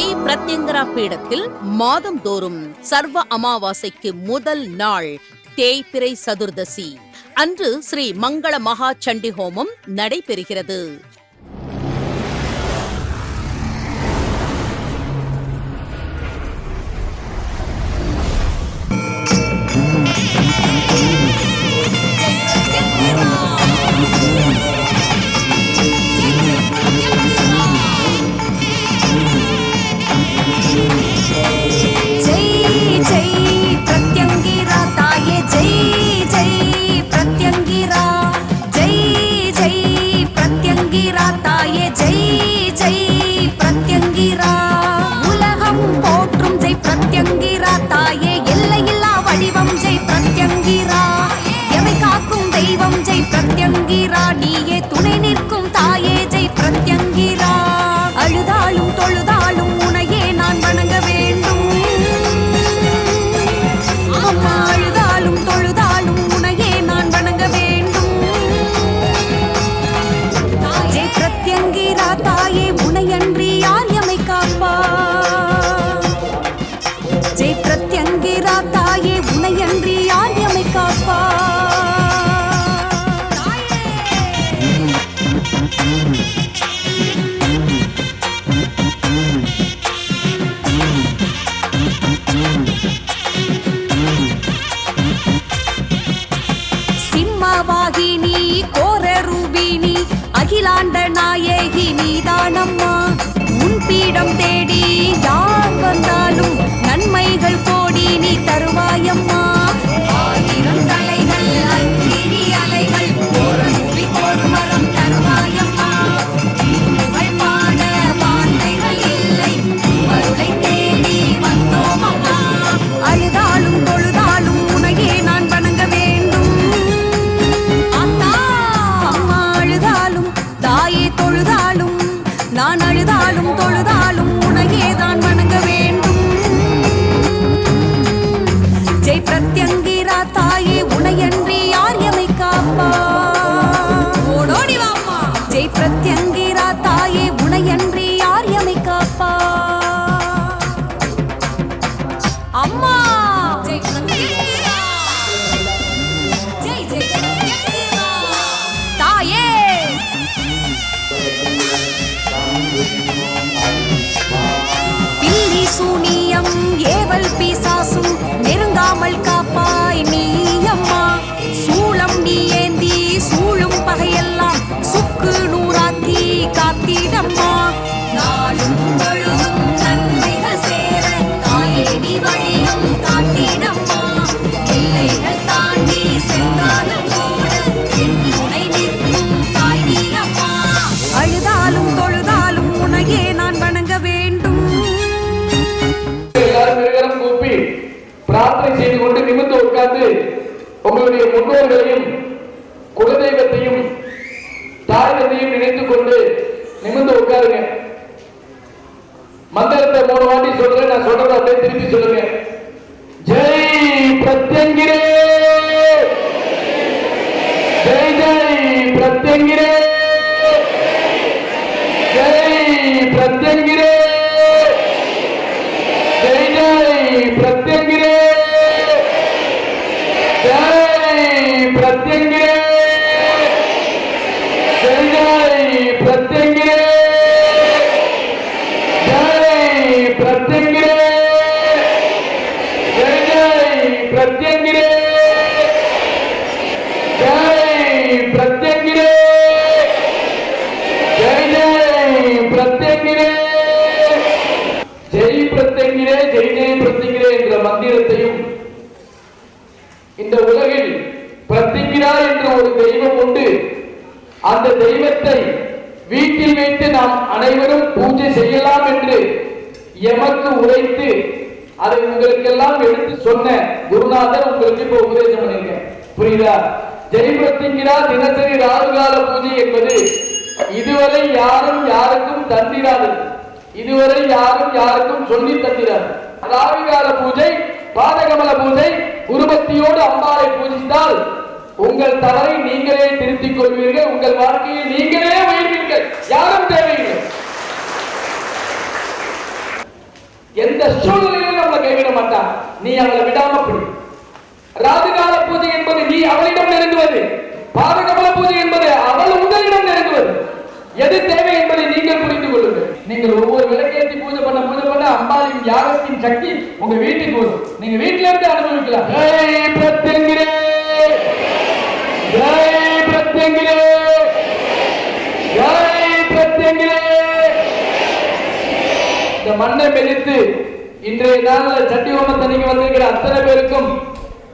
ஜெய் பிரத்யங்கரா பீடத்தில் மாதந்தோறும் சர்வ அமாவாசைக்கு முதல் நாள் தேய்பிரை சதுர்தசி. அன்று ஸ்ரீ மங்கள மகா சண்டி ஹோமம் நடைபெறுகிறது. தருவாயம்மா. வாட்டி சொல்றேன் நான் சொல்றதை அப்படியே திருப்பி சொல்லுங்க. பிரத்யங்கிரே ஜெய் என்ற மந்திரத்தையும் இந்த உலகில் பிரத்யங்கிரா என்ற ஒரு தெய்வம் உண்டு. அந்த தெய்வத்தை வீட்டில் வைத்து நாம் அனைவரும் பூஜை செய்யலாம் என்று எமக்கு உரைத்து அதை உங்களுக்கெல்லாம் எடுத்து சொன்ன குருநாதர் உங்களுக்கு இப்ப உபதேசம் பண்ணிருக்க புரியுதா? ஜெய் தினசரி ராகுகால பூஜை என்பது இதுவரை யாரும் யாருக்கும் தந்திராதது. இதுவரை யாரும் யாருக்கும் சொல்லி தந்திரார். ராவிகால பூஜை பாதகமல பூஜை குருபக்தியோடு அம்பாளை பூஜித்தால் உங்கள் தவறை நீங்களே திருத்திக் கொள்வீர்கள் உங்கள் வாழ்க்கையை நீங்களே உயர்வீர்கள். யாரும் தேவையில்லை. எந்த சூழ்நிலையிலும் அவளை கைவிட மாட்டான் நீ அவளை விடாம பிடி. ராதுகால பூஜை என்பது நீ அவளிடம் நெருங்குவது. பாதகமல பூஜை என்பது அவள் உங்களிடம் நெருங்குவது. எது தேவை என்பதை நீங்கள் புரிந்து நீங்கள் ஒவ்வொரு விளக்கேற்றி பூஜை பண்ண பூஜை பண்ண அம்பாளின் யாகத்தின் சக்தி உங்க வீட்டுக்கு வரும் நீங்க வீட்டில இருந்து அனுபவிக்கலாம் ஜெய் பிரத்யங்கிரே! ஜெய் பிரத்யங்கிரே! ஜெய் பிரத்யங்கிரே! இந்த மண்ணை மெதித்து இன்றைய நாளில் சட்டி ஹோமத்தன்னைக்கு வந்திருக்கிற அத்தனை பேருக்கும்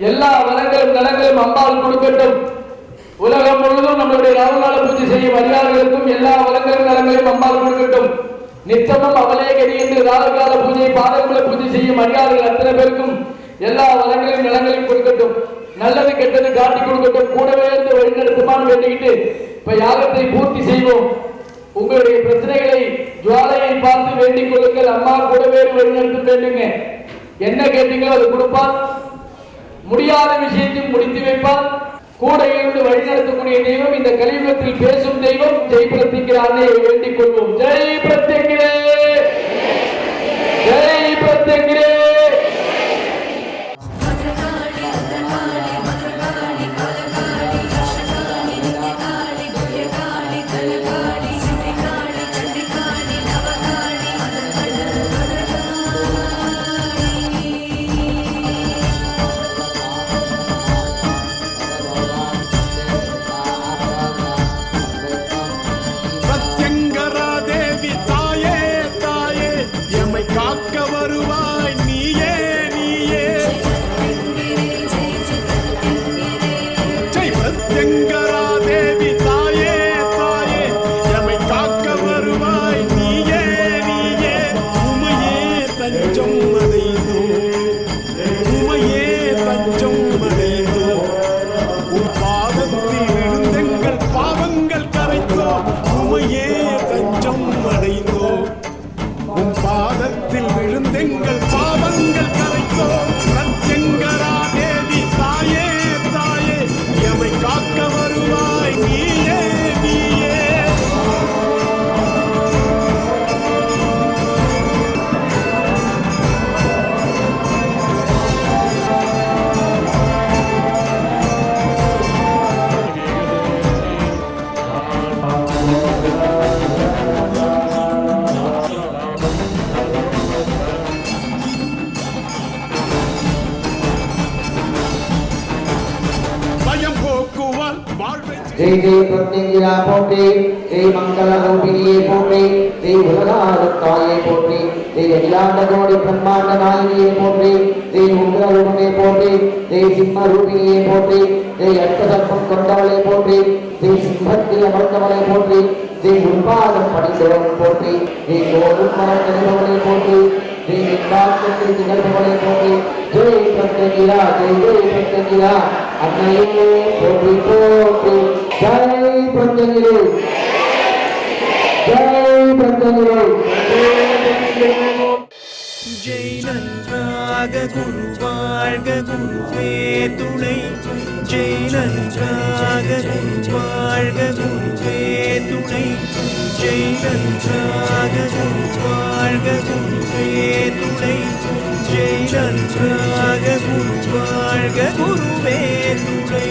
எல்லா வளங்களும் நலங்களும் அம்பாள் கொடுக்கட்டும். உலகம் முழுவதும் நம்மளுடைய ராகுகால பூஜை செய்யும் அதிகாரிகளுக்கும் எல்லா வளங்களும் நலங்களையும் அம்பாள் கொடுக்கட்டும். நித்தமும் அவளே கதி என்று ராதகால பூஜை பாதகுல பூஜை செய்யும் அடியார்கள் அத்தனை பேருக்கும் எல்லா வளங்களையும் நலங்களையும் கொடுக்கட்டும். நல்லது கெட்டது காட்டி கொடுக்கட்டும். கூடவே இருந்து வழிநடத்துமான்னு வேண்டிக்கிட்டு இப்ப யாகத்தை பூர்த்தி செய்வோம். உங்களுடைய பிரச்சனைகளை ஜுவாலையை பார்த்து வேண்டிக் கொள்ளுங்கள். அம்மா கூடவே வழிநடத்த வேண்டுங்க. என்ன கேட்டீங்களோ அது கொடுப்பார். முடியாத விஷயத்தையும் முடித்து வைப்பார். கூட இருந்து வழிநடத்தக்கூடிய தெய்வம் இந்த கலியுகத்தில் பேசும் தெய்வம் ஜெய் பிரத்திங்கிறானே வேண்டிக் கொள்வோம். ஜெய் பிரத்யங்கிரே! ஜெய் பிரத்யங்கிரே! jump. இந்திரா போற்றி ஸ்ரீ மங்கள ரூபிணியை போற்றி ஸ்ரீ உலகாளுக்காயை போற்றி ஸ்ரீ அகிலாண்ட கோடி பிரம்மாண்ட நாயகியை போற்றி ஸ்ரீ உக்ர ரூபமே போற்றி ஸ்ரீ சிம்ம ரூபிணியை போற்றி ஸ்ரீ அட்டசர்ப்பம் கொண்டவளை போற்றி ஸ்ரீ சிம்மத்தில் அமர்ந்தவளை போற்றி ஸ்ரீ உன்பாதம் படித்தவன் போற்றி ஸ்ரீ கோடும் மரம் தெரிந்தவளை போற்றி ஸ்ரீ நிர்வாகத்தில் திகழ்பவளை போற்றி ஜெய் பிரத்யங்கிரா ஜெய் ஜெய் பிரத்யங்கிரா அன்னையே போற்றி போற்றி ஜெய் பிரத்யங்கிரே ஜெய் பிரத்யங்கிரே ஜெய் நன்றாக குரு வாழ்க குருவே துணை. ஜெய் நன்றாக குரு வாழ்க குருவே துணை. ஜெய் நன்றாக குரு வாழ்க குருவே துணை. ஜெய் நன்றாக குரு வாழ்க குருவே துணை.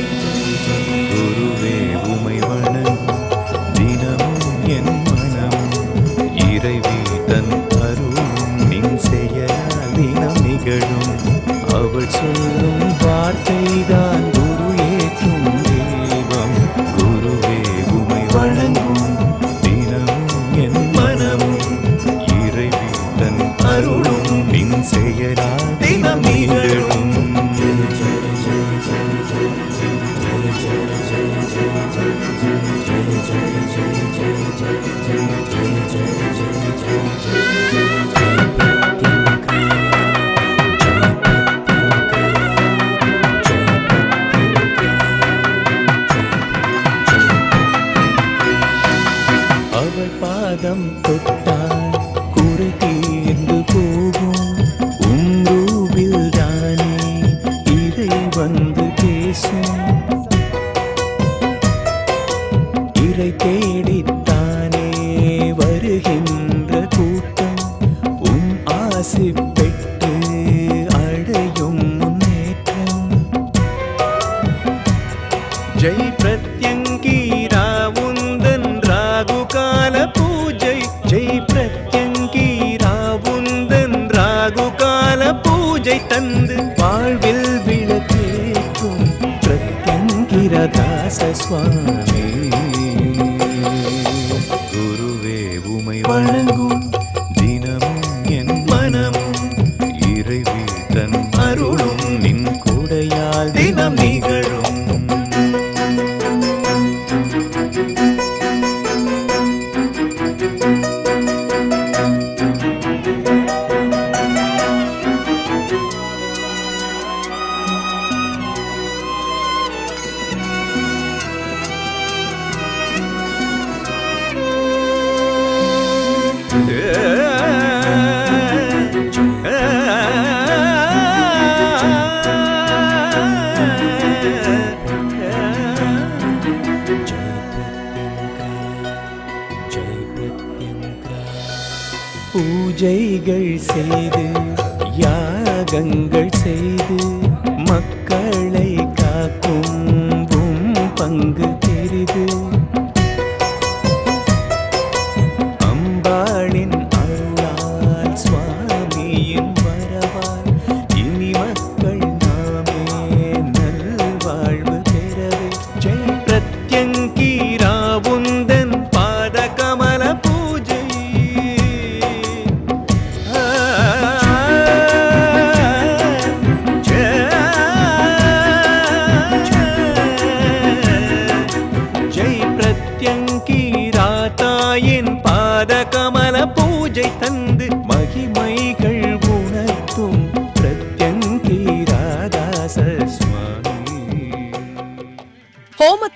ஜெய் பிரத்யங்கீரா உந்தன் ராகுகால பூஜை ஜெய் பிரத்யங்கீரா உந்தன் ராகுகால பூஜை தந்து வாழ்வில் விளக்கேற்றும் பிரத்யங்கிரதாச சுவாமி. பூஜைகள் செய்து யாகங்கள் செய்து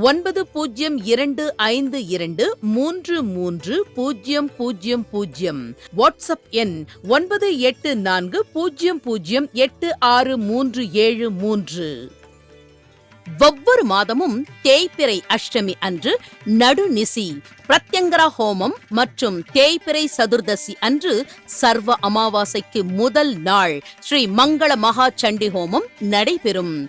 ஒன்பது பூஜ்ஜியம் இரண்டு ஐந்து இரண்டு மூன்று மூன்று பூஜ்ஜியம் பூஜ்ஜியம் பூஜ்ஜியம் வாட்ஸ்அப் எண் ஒன்பது எட்டு நான்கு பூஜ்ஜியம் பூஜ்ஜியம் எட்டு ஆறு மூன்று ஏழு மூன்று. ஒவ்வொரு மாதமும் தேய்பிறை அஷ்டமி அன்று நடுநிசி பிரத்யங்கரா ஹோமம் மற்றும் தேய்பிறை சதுர்தசி அன்று சர்வ அமாவாசைக்கு முதல் நாள் ஸ்ரீ மங்கள மகா சண்டி ஹோமம் நடைபெறும்.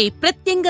ஸ்ரீ